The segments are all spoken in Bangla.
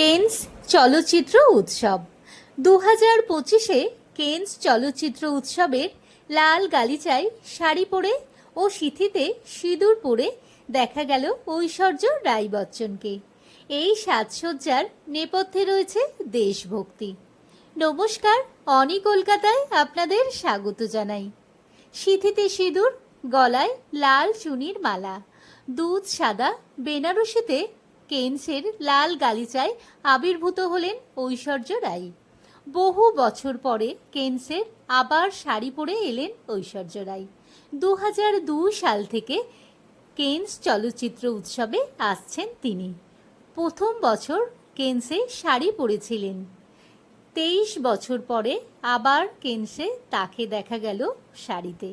কেন্স চলচ্চিত্র উৎসব। দু হাজার পঁচিশে কেন্স চলচ্চিত্র উৎসবের লাল গালিচায় শাড়ি পরে ও সিথিতে সিঁদুর পরে দেখা গেল ঐশ্বর্য রায় বচ্চনকে এই সাজসজ্জার নেপথ্যে রয়েছে দেশভক্তি। নমস্কার, অনি কলকাতায় আপনাদের স্বাগত জানাই। সিথিতে সিঁদুর, গলায় লাল চুনির মালা। দুধ সাদা, বেনারসিতে কেন্সের লাল গালিচায় আবির্ভূত হলেন ঐশ্বর্য রাই। বহু বছর পরে কেন্সের আবার শাড়ি পরে এলেন ঐশ্বর্য রাই। দু হাজার দুই সাল থেকে কেন্স চলচ্চিত্র উৎসবে আসছেন তিনি। প্রথম বছর কেন্সে শাড়ি পরেছিলেন। তেইশ বছর পরে আবার কেন্সে তাকে দেখা গেল শাড়িতে।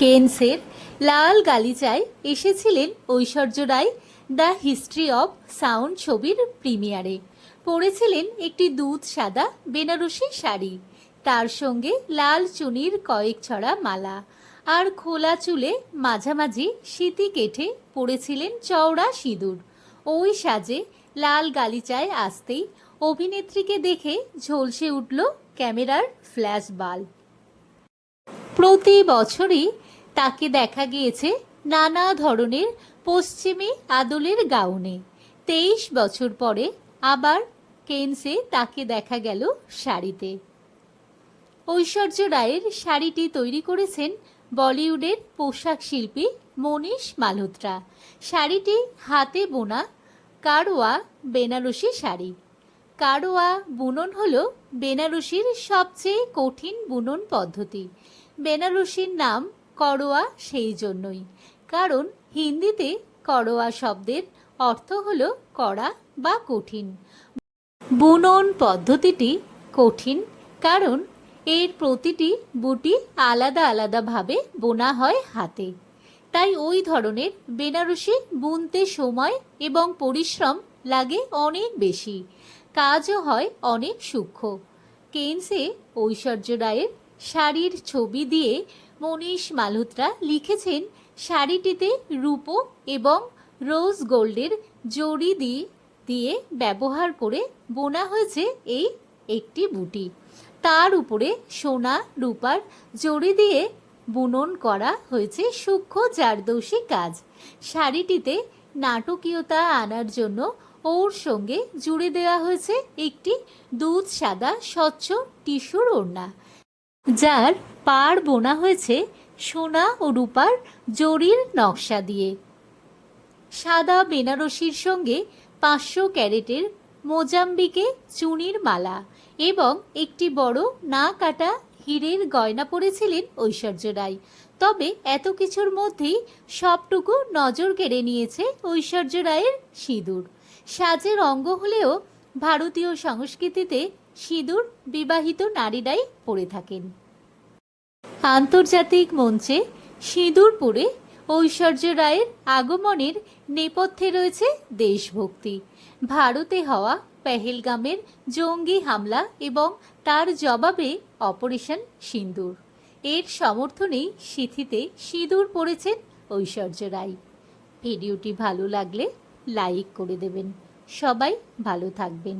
কেন্সের লাল গালিচায় এসেছিলেন Aishwarya Rai, the history of sound ছবির প্রিমিয়ারে। পরেছিলেন একটি দুধ সাদা বেনারসি শাড়ি। তার সঙ্গে লাল চুনির কয়েক ছড়া মালা। আর খোলা চুলে মাঝামাঝি সিতি কেটে পরেছিলেন চওড়া সিঁদুর। ওই সাজে লাল গালিচায় আসতেই অভিনেত্রীকে দেখে ঝলসে উঠল ক্যামেরার ফ্ল্যাশ বাল্ব। প্রতি বছরই তাকে দেখা গিয়েছে নানা ধরনের পশ্চিমী আদলের গাউনে। তেইশ বছর পরে আবার কেন্সে তাকে দেখা গেল শাড়িতে। ঐশ্বর্য রায়ের শাড়িটি তৈরি করেছেন বলিউডের পোশাক শিল্পী মনীষ মালহোত্রা। শাড়িটি হাতে বোনা কারোয়া বেনারসি শাড়ি। কারোয়া বুনন হল বেনারসির সবচেয়ে কঠিন বুনন পদ্ধতি। বেনারসির নাম করোয়া সেই জন্যই। কারণ হিন্দিতে করোয়া শব্দের অর্থ হল কড়া বা কঠিন। বুনন পদ্ধতিটি কঠিন, কারণ এর প্রতিটি বুটি আলাদা আলাদাভাবে বোনা হয় হাতে। তাই ওই ধরনের বেনারসি বুনতে সময় এবং পরিশ্রম লাগে অনেক বেশি। কাজও হয় অনেক সূক্ষ্ম। কেন্সে ঐশ্বর্য রায়ের শাড়ির ছবি দিয়ে মনীষ মালহোত্রা লিখেছেন, শাড়িটিতে রূপো এবং রোজ গোল্ডের জড়ি দিয়ে দিয়ে ব্যবহার করে বোনা হয়েছে এই একটি বুটি। তার উপরে সোনা, রূপার জড়ি দিয়ে বুনন করা হয়েছে সূক্ষ্ম জারদৌসি কাজ। শাড়িটিতে নাটকীয়তা আনার জন্য ওর সঙ্গে জুড়ে দেওয়া হয়েছে একটি দুধ সাদা স্বচ্ছ টিস্যুর ওড়না। যার পাড় বোনা হয়েছে সোনা ও রূপার জরির নকশা দিয়ে। সাদা বেনারসির সঙ্গে পাঁচশো ক্যারেটের মোজাম্বিকে চুনির মালা এবং একটি বড় না কাটা হীরের গয়না পরেছিলেন ঐশ্বর্য রায়। তবে এত কিছুর মধ্যেই সবটুকু নজর কেড়ে নিয়েছে ঐশ্বর্য রায়ের সিঁদুর। সাজের অঙ্গ হলেও ভারতীয় সংস্কৃতিতে সিঁদুর বিবাহিত নারীরাই পরে থাকেন। আন্তর্জাতিক মঞ্চে সিঁদুর পরে ঐশ্বর্য রায়ের আগমনের নেপথ্যে রয়েছে দেশভক্তি। ভারতে হওয়া পেহেলগামের জঙ্গি হামলা এবং তার জবাবে অপারেশন সিন্দুর এর সমর্থনেই সিথিতে সিঁদুর পড়েছেন ঐশ্বর্য রায়। ভিডিওটি ভালো লাগলে লাইক করে দেবেন। সবাই ভালো থাকবেন।